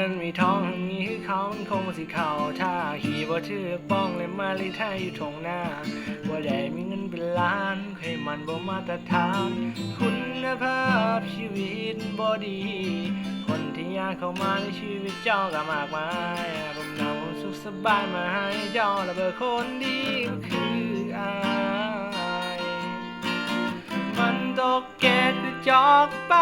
งินมีทองมีคือเขามันคงสิเขาถ้าขี่บ่ถือป้องเลยมาเลยไทยอยู่ทงหน้าบ่ได้มีเงินเป็นล้านเคยมันบ่มาตรฐาน คุณภาพชีวิตบ่ดี คนที่อยากเข้ามาในชีวิตเจ้าก็มากมายผมนำความสุขสบายมาให้เจ้าและเบอร์คนดีก็คืออายมันตกเกตหรือจอกไป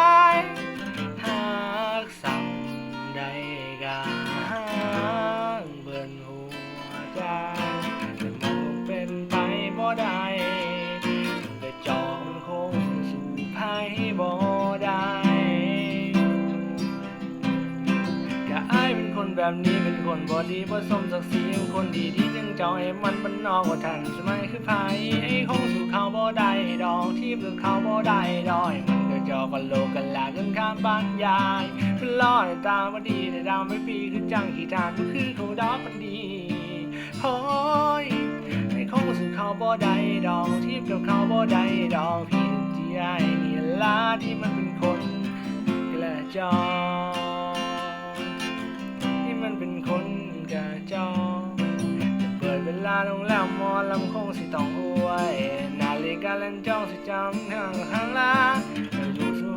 อายเป็นคนแบบนี้เป็นคนบ่ดีบ่สมศักดิ์ศรีเป็นคนดีที่จึงเจ้าให้มันมันนอกกว่าทันสมัยคือไผไอ้คงสู่เขาบ่ได้ดอกที่เบือเขาบ่ได้ดอยมันก็จอกันโลกกันลากันข้ามบรรยายเป็นล้อในตาบ่ดีแต่ดาวไม่ปีคือจังขี้ทานก็คือเขาดอกกันดีโอ้ยไอ้คงสู่เขาบ่ได้ดอกที่กับเขาบ่ได้ดอกพี่ที่ไอ้นี่ละที่มันเป็นคนกระจอกำคงสิต้องอวย นาฬิกาเล่นจ้องสิจำทางข้างล่างดูสูง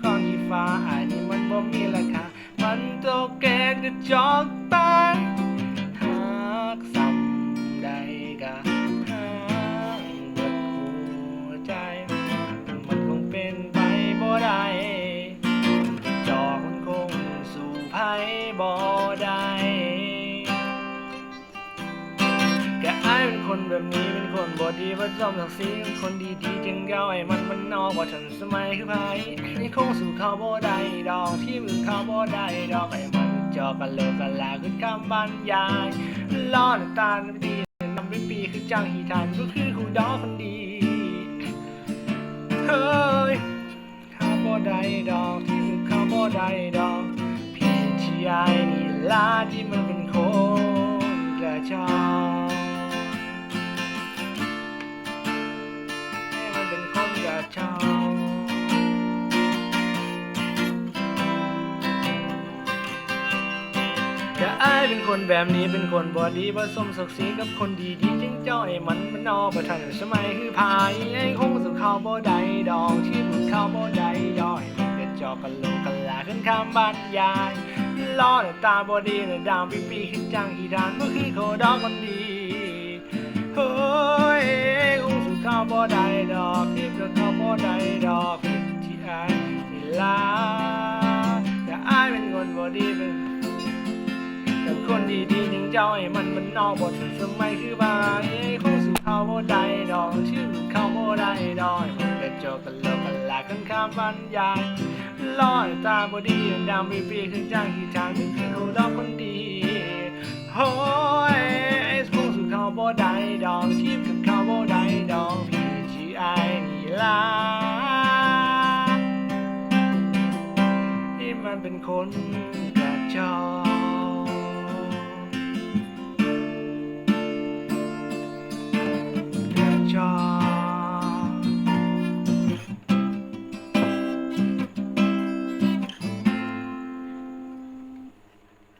ข้อนที่ฟ้าอันนี้มันบ่มีราคามันโตแกกระจอกไปหากซ้ำใดกะหางเบิดหัวใจ มันคงเป็นไปบ่ได้จอกมันคงสู่ไพ่บ่ได้ เป็นคนแบบนี้เป็นคนบ่ดีว่าจอมศักดิ์ศรีเป็นคนดีๆจึงเกาไอ้มันมันนอกว่าฉันสมัยคือไพ่นี่คงสู่เขาบ่ได้ดอกที่มือเขาบ่ได้ดอกไอ้มันจอกันโลกันลาขึ้นคำบรรยายล้อนตาลดีนำไปปีคือจังหีทานก็คือครูดอกคนดีเฮ้ยข้าวบ่ได้ดอกที่สุดข้าวบ่ได้ดอกพี่ที่ยายนี่ลาที่มันเป็นคนกระจอก คนกระจอกแต่อายเป็นคนแบบนี้เป็นคนบ่ดีผสมศักดิ์ศรีกับคนดีดีจึงจ้อยมันมันนอกประทันสมัยคือพายไอ้คงสุขข้าวบ่ได้ดอกที่มันข้าวบ่ได้ดอยมันกระจอกกันโลกกันลาขึ้นคำบรรยายล้อแต่ตาบ่ดีแต่ดาวปีปีขึ้นจังอีดานก็คือเขาดอกคนดีเฮ้ย คงสุขข้าบ่ได้ดอกที่มันข้าบ่ได้ดอกที่อายนี่ลาแต่อายเป็นคนบ่ดีเป็นกับคนดีๆหนึ่งเจ้าไอ้มันมันนอกบทสมัยคือบายไอ้คงสู่เขาบ่ได้ดอกชื่อเขาบ่ได้ดอยมันกระจกกันโลกกันลากันข้ามบรรยายลอยตาบ่ดีดำปีปีขึ้นจ้างที่ทางนึกถึงเขาดอก con